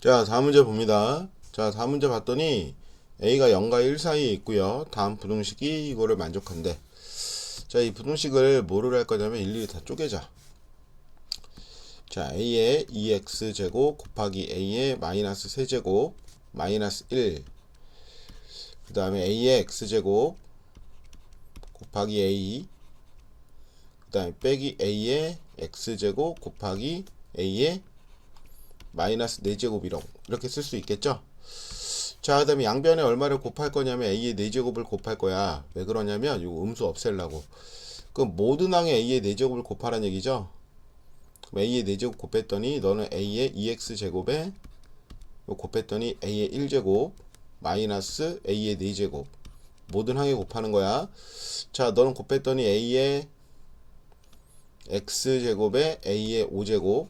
자, 다음 문제 봅니다. 자, 다음 문제 봤더니 a가 0과 1 사이에 있고요. 다음 부등식이 이거를 만족한대. 자, 이 부등식을 뭐를 할 거냐면 일일이 다 쪼개자. 자, a의 2x 제곱 곱하기 a의 마이너스 세제곱 마이너스 1. 그 다음에 a의 x 제곱 곱하기 a. 그 다음에 빼기 a의 x 제곱 곱하기 a의 마이너스 4제곱이라고 이렇게 쓸 수 있겠죠? 자 그 다음에 양변에 얼마를 곱할 거냐면 a의 4제곱을 곱할 거야. 왜 그러냐면 요 음수 없애려고. 그럼 모든 항에 a의 4제곱을 곱하라는 얘기죠? 그럼 a의 4제곱 곱했더니 너는 a의 2x제곱에 요 곱했더니 a의 1제곱 마이너스 a의 4제곱. 모든 항에 곱하는 거야. 자 너는 곱했더니 a의 x제곱에 a의 5제곱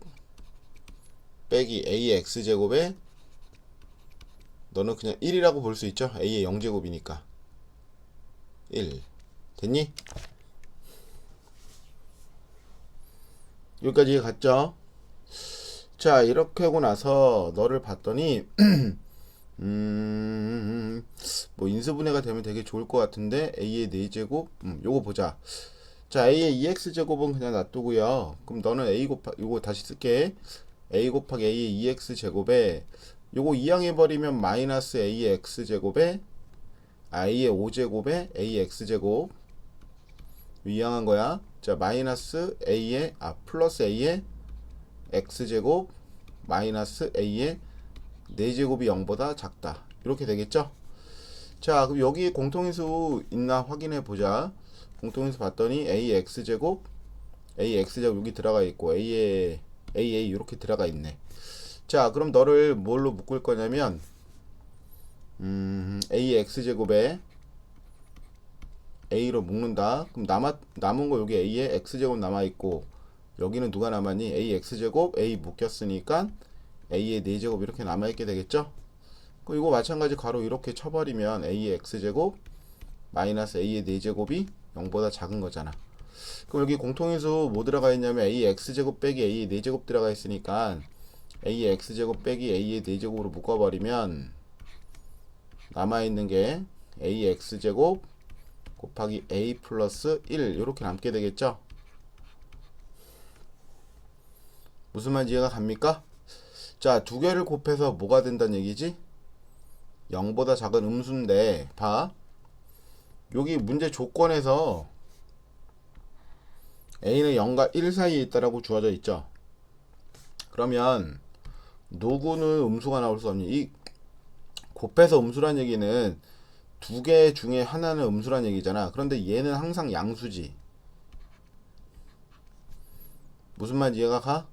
빼기 a의 x제곱에 너는 그냥 1이라고 볼 수 있죠? a의 0제곱이니까 1 됐니? 여기까지 갔죠? 자 이렇게 하고 나서 너를 봤더니 음, 뭐 인수분해가 되면 되게 좋을 것 같은데 a의 4제곱 음, 요거 보자 자 a의 2x제곱은 그냥 놔두고요 그럼 너는 a 곱하 요거 다시 쓸게 a 곱하기 a의 2x 제곱에 요거 이항해 버리면 마이너스 a의 x 제곱에 a의 5제곱에 a의 x 제곱 이항한 거야. 자 마이너스 a의 아 플러스 a의 x 제곱 마이너스 a의 4제곱이 0보다 작다. 이렇게 되겠죠? 자 그럼 여기 공통인수 있나 확인해 보자. 공통인수 봤더니 a x 제곱 a x 제곱 여기 들어가 있고 a의 AA 이렇게 들어가 있네. 자, 그럼 너를 뭘로 묶을 거냐면 음, AX 제곱에 A로 묶는다. 그럼 남아 남은 거 여기 A에 X 제곱 남아 있고 여기는 누가 남았니? AX 제곱 A 묶였으니까 A의 4제곱 이렇게 남아 있게 되겠죠? 그 이거 마찬가지 가로 이렇게 쳐버리면 A의 X 제곱 마이너스 A의 4제곱이 0보다 작은 거잖아. 그럼 여기 공통인수 뭐 들어가 있냐면 a x제곱 빼기 a 4제곱 들어가 있으니까 a x제곱 빼기 a의 4제곱으로 묶어버리면 남아있는 게 a x제곱 곱하기 a 플러스 1 이렇게 남게 되겠죠 무슨 말인지 이해가 갑니까? 자, 두 개를 곱해서 뭐가 된다는 얘기지? 0보다 작은 음수인데 봐 여기 문제 조건에서 a는 0과 1 사이에 있다라고 주어져 있죠. 그러면 누구는 음수가 나올 수 없니? 이 곱해서 음수란 얘기는 두 개 중에 하나는 음수란 얘기잖아. 그런데 얘는 항상 양수지. 무슨 말인지 이해가 가?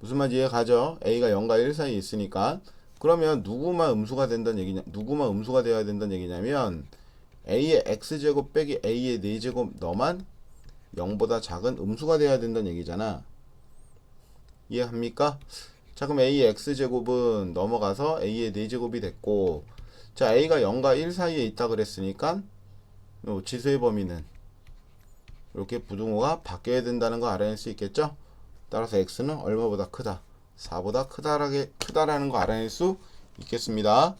무슨 말인지 이해가 가죠? a가 0과 1 사이에 있으니까. 그러면 누구만 음수가 된다는 얘기냐? 누구만 음수가 되어야 된다는 얘기냐면 a의 x제곱 빼기 a의 4제곱 너만 0보다 작은 음수가 돼야 된다는 얘기잖아. 이해합니까? 자 그럼 a의 x제곱은 넘어가서 a의 4제곱이 됐고 자 a가 0과 1 사이에 있다 그랬으니까 요 지수의 범위는 이렇게 부등호가 바뀌어야 된다는 거 알아낼 수 있겠죠? 따라서 x는 얼마보다 크다? 4보다 크다라게, 크다라는 거 알아낼 수 있겠습니다.